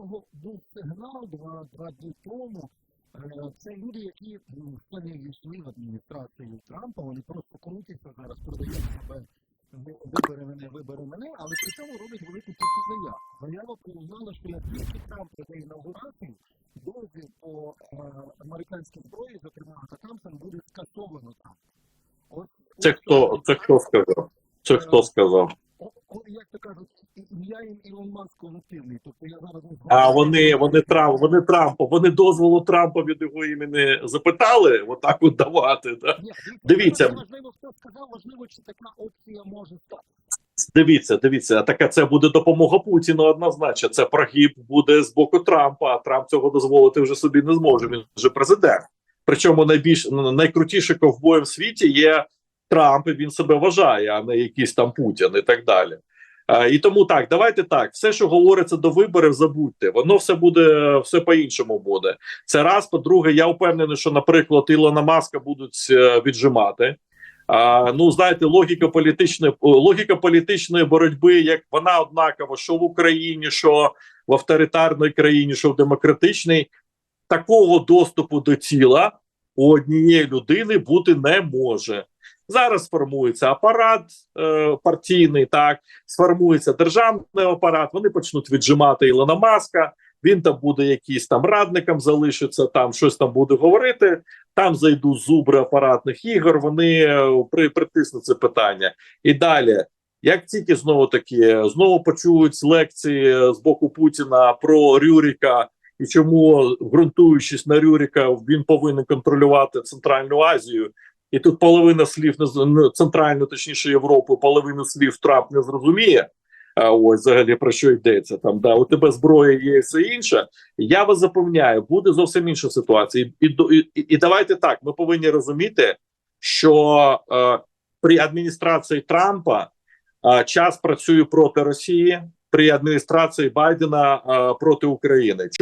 нього був сигнал два, два дні тому. Е, Це люди, які хто не війшли в адміністрацію Трампа, вони просто крутяться зараз, продають себе ви- вибери мене, вибери мене, але при цьому роблять велику кількість заяв. Заява признала, що як тільки Трамп веде інаугурацію, дозвіл по е, американській зброї, зокрема Атакамсам, буде скасовано там. От, Це хто, це хто сказав? Це хто сказав? Як то кажуть, ім'я їм Ілон Маск колективний. Тобто я зараз не А вони, вони Трамп, вони Трампа, вони дозволу Трампа від його імені запитали, отак от давати. Да? Ні, Дивіться. Важливо, хто сказав, важливо, чи така опція може стати. Дивіться, дивіться, така це буде допомога Путіну однозначно. Це прогиб буде з боку Трампа. А Трамп цього дозволити вже собі не зможе. Він вже президент. Причому найбільш найкрутіший ковбоєм в світі є Трамп. і Він себе вважає, а не якийсь там Путін і так далі. І тому так, давайте так. Все, що говориться до виборів, забудьте. Воно все буде все по-іншому буде. Це раз. По-друге, я впевнений, що, наприклад, Ілона Маска будуть е, віджимати. А, ну, знаєте, логіка політичної логіка політичної боротьби, як вона однакова, що в Україні, що в авторитарній країні, що в демократичній, такого доступу до тіла у однієї людини бути не може. Зараз сформується апарат е, партійний, так сформується державний апарат. Вони почнуть віджимати Ілона Маска. Він там буде якийсь там радником, залишиться там, щось там буде говорити. Там зайдуть зубри апаратних ігор. Вони е, при притиснуть це питання. І далі, як тільки знову таки знову почують лекції з боку Путіна про Рюріка і чому, ґрунтуючись на Рюріка, він повинен контролювати Центральну Азію. І тут половина слів не ну, центральну, точніше Європу, половину слів Трамп не зрозуміє. А ось взагалі про що йдеться там. Да, у тебе зброя є і все інше. Я вас запевняю, буде зовсім інша ситуація. І, і, і давайте так. Ми повинні розуміти, що е, при адміністрації Трампа е, час працює проти Росії, при адміністрації Байдена е, проти України.